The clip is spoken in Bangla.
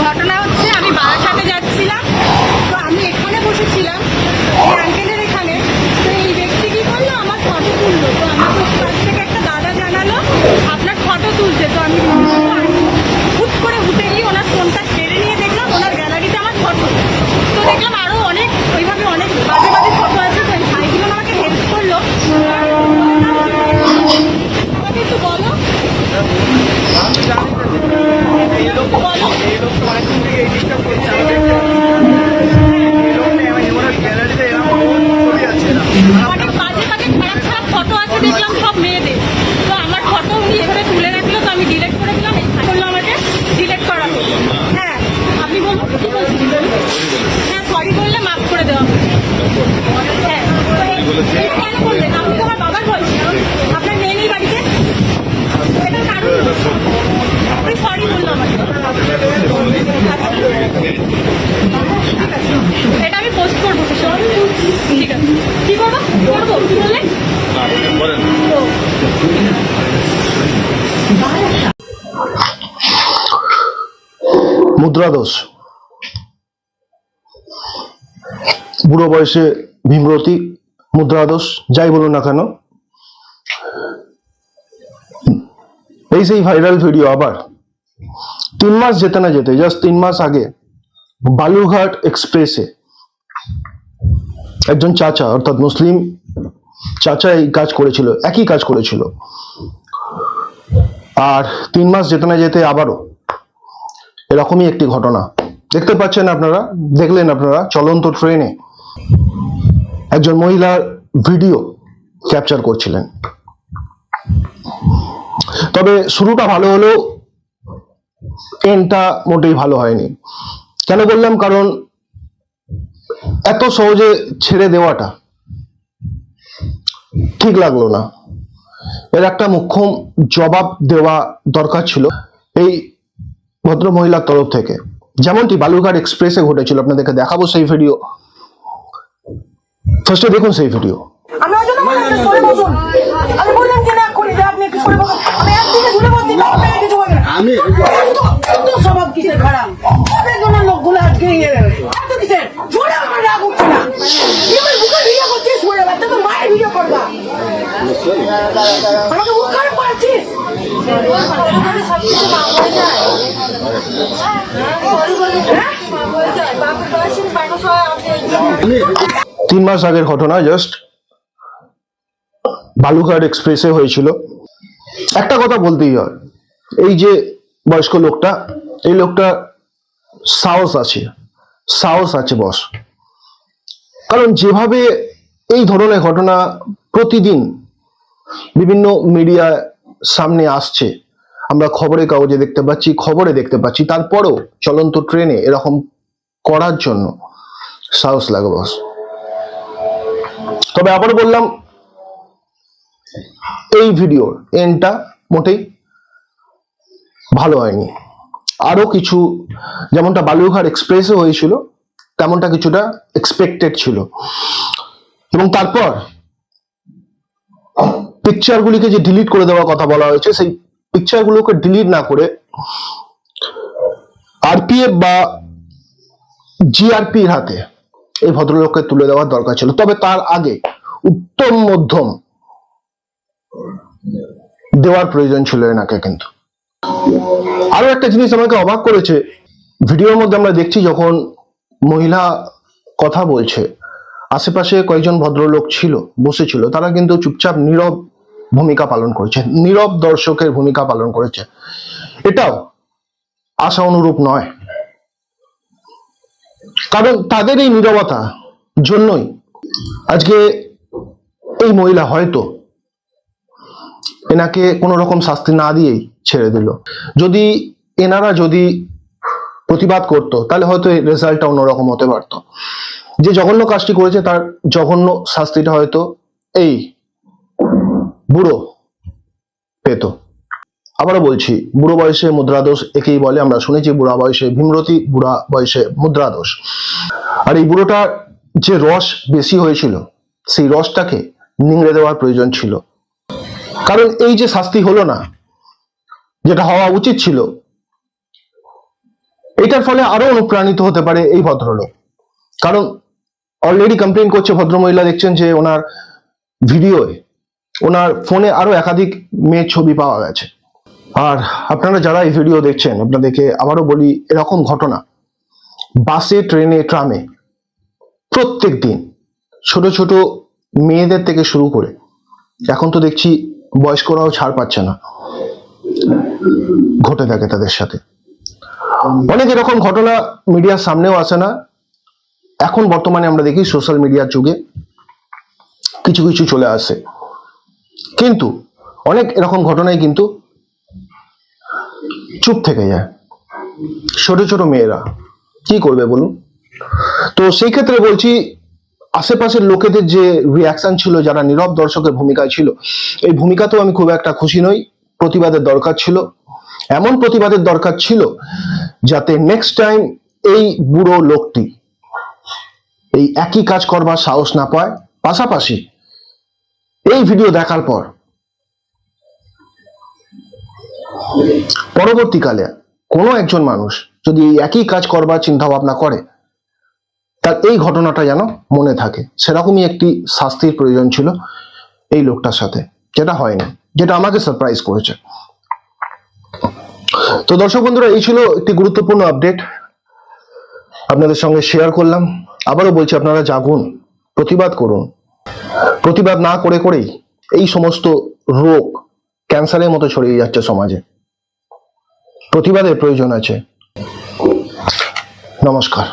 ঘটনা হচ্ছে আমি বারাসাতে যাচ্ছিলাম। তো আমি এখানে বসেছিলাম, এই এখানে। তো এই ব্যক্তি আমার ফটো তুললো। তো আমার কাছ থেকে একটা দাদা জানালো, আপনার ফটো তুলছে তো আমি হুট করে উঠে গিয়ে ওনার ফোনটা কেড়ে নিয়ে দেখলাম ওনার গ্যালারিতে আমার ফটো তো দেখলাম আরও অনেক ওইভাবে অনেক বাজে বাজে ফটো আছে তো এই ভাইগুলো আমাকে হেল্প করল আমাকে একটু বলো আমি জানি তো যে এই লোক বলো এই লোক তো অনেকদিন থেকে এই জিনিসটা করছে আমি দেখতে এই লোক নেই আমি এমন গ্যালারিতে এরকম ছবি আছে এরা অনেক বাজে বাজে খারাপ খারাপ ফটো আছে দেখলাম সব মেয়েদের তো আমার ফটো উনি এভাবে তুলে রাখল তো আমি ডিলেট করে দিলাম এই করল আমাকে ডিলেট করা হলো হ্যাঁ আপনি বলুন কি বলছেন হ্যাঁ সরি বললে মাফ করে দেওয়া হবে হ্যাঁ তো এই- এটা কেন বললেন আপনি তো আমার বাবার বলছেন আপনার মেয়ে নেই বাড়িতে এটা কারণ আপনি সরি বলল আমাকে আচ্ছা। এটা আমি পোস্ট করব ঠিক আছে কি করব করব কি বললেন তো মুদ্রা দোষ বুড়ো বয়সে ভীমরতি মুদ্রা দোষ যাই বলুন না কেন। এই সেই ভাইরাল ভিডিও আবার। তিন মাস যেতে না যেতে জাস্ট তিন মাস আগে বালুঘাট এক্সপ্রেসে একজন চাচা, অর্থাৎ মুসলিম চাচা এই কাজ করেছিল, একই কাজ করেছিল। আর তিন মাস যেতে না যেতে আবারও এরকমই একটি ঘটনা। দেখতে পাচ্ছেন আপনারা, দেখলেন আপনারা চলন্ত ট্রেনে একজন মহিলার ভিডিও ক্যাপচার করছিলেন। তবে শুরুটা ভালো হলেও এন্ডটা মোটেই ভালো হয়নি। কেন বললাম? কারণ এত সহজে ছেড়ে দেওয়াটা ঠিক লাগল না। এর একটা মুখ্যম জবাব দেওয়া দরকার ছিল। এই ভদ্র মহিলার তরফ থেকে। যেমনটি বালুরঘাট এক্সপ্রেসে ঘটেছিল আপনাদেরকে দেখাবো সেই ভিডিও ফার্স্টে দেখুন সেই ভিডিও ইয়ে আমাকে পারছিস তিন মাস আগের ঘটনা জাস্ট বালুঘাট এক্সপ্রেসে হয়েছিল। একটা কথা বলতেই হয়, এই যে বয়স্ক লোকটা, এই লোকটা সাহস আছে সাহস আছে বস কারণ যেভাবে এই ধরনের ঘটনা প্রতিদিন বিভিন্ন মিডিয়া সামনে আসছে আমরা খবরের কাগজে দেখতে পাচ্ছি, খবরে দেখতে পাচ্ছি। তারপরেও চলন্ত ট্রেনে এরকম করার জন্য সাহস লাগে বস। তবে আবার বললাম, এই ভিডিওর এন্ডটা মোটেই ভালো হয়নি। আরও কিছু, যেমনটা বালুঘাট এক্সপ্রেসে হয়েছিল, তেমনটা কিছুটা এক্সপেক্টেড ছিল। এবং তারপর পিকচারগুলিকে যে ডিলিট করে দেওয়ার কথা বলা হয়েছে, সেই পিকচারগুলোকে ডিলিট না করে আরপিএফ বা জিআরপির হাতে এই ভদ্রলোককে তুলে দেওয়ার দরকার ছিল। তবে তার আগে উত্তম মধ্যম দেওয়ার প্রয়োজন ছিল এনাকে কিন্তু। আরও একটা জিনিস আমাকে অবাক করেছে, ভিডিওর মধ্যে আমরা দেখছি যখন মহিলা কথা বলছে, আশেপাশে কয়েকজন ভদ্রলোক ছিল, বসেছিল, তারা কিন্তু চুপচাপ নীরব ভূমিকা পালন করেছে। নীরব দর্শকের ভূমিকা পালন করেছে। এটাও আশা অনুরূপ নয়। কারণ তাদের এই নীরবতা জন্যই আজকে এই মহিলা হয়তো এনাকে কোনো রকম শাস্তি না দিয়েই ছেড়ে দিল। যদি এনারা যদি প্রতিবাদ করতো, তাহলে হয়তো এই রেজাল্টটা অন্যরকম হতে পারতো। যে জঘন্য কাজটি করেছে, তার জঘন্য শাস্তিটা হয়তো এই বুড়ো পেত। আবারও বলছি, বুড়ো বয়সে মুদ্রাদোষ একেই বলে, আমরা শুনেছি বুড়া বয়সে ভীমরতি, বুড়া বয়সে মুদ্রাদোষ। আর এই বুড়োটার যে রস বেশি হয়েছিল, সেই রসটাকে নিংড়ে দেওয়ার প্রয়োজন ছিল। কারণ এই যে শাস্তি হলো না, যেটা হওয়া উচিত ছিল, এটার ফলে আরও অনুপ্রাণিত হতে পারে এই ভদ্রলোক। কারণ অলরেডি কমপ্লেন করছে ভদ্রমহিলা, দেখছেন যে ওনার ভিডিওয়ে ওনার ফোনে আরও একাধিক মেয়ের ছবি পাওয়া গেছে। আর আপনারা যারা এই ভিডিও দেখছেন, আপনাদেরকে আবারও বলি, এরকম ঘটনা। বাসে, ট্রেনে, ট্রামে প্রত্যেক দিন ছোট ছোট মেয়েদের থেকে শুরু করে, এখন তো দেখছি বয়স্করাও ছাড় পাচ্ছে না, ঘটে থাকে তাদের সাথে। অনেক এরকম ঘটনা মিডিয়ার সামনেও আসে না। এখন বর্তমানে আমরা দেখি সোশ্যাল মিডিয়ার যুগে কিছু কিছু চলে আসে। কিন্তু অনেক এরকম ঘটনায় কিন্তু চুপ থেকে যায়। ছোট ছোট মেয়েরা। কি করবে বলুন? তো সেই ক্ষেত্রে বলছি, আশেপাশের লোকেদের যে রিয়াকশন ছিল, যারা নীরব দর্শকের ভূমিকায় ছিল, এই ভূমিকাতেও আমি খুব একটা খুশি নই। প্রতিবাদের দরকার ছিল। এমন প্রতিবাদের দরকার ছিল যাতে নেক্সট টাইম এই বুড়ো লোকটি, এই একই কাজ করবার সাহস না পায়। পাশাপাশি এই ভিডিও দেখার পর, পরবর্তীকালে কোনো একজন মানুষ যদি এই একই কাজ করবার চিন্তা ভাবনা করে, তার এই ঘটনাটা যেন মনে থাকে। সেরকমই একটি শাস্তির প্রয়োজন ছিল এই লোকটার সাথে, যেটা হয়নি, যেটা আমাকে সারপ্রাইজ করেছে। তো দর্শক বন্ধুরা, এই ছিল একটি গুরুত্বপূর্ণ আপডেট আপনাদের সঙ্গে শেয়ার করলাম। আবারও বলছি, আপনারা জাগুন, প্রতিবাদ করুন। প্রতিবাদ না করে করেই এই সমস্ত রোগ ক্যান্সারের মতো ছড়িয়ে যাচ্ছে সমাজে। প্রতিবাদের প্রয়োজন আছে। নমস্কার।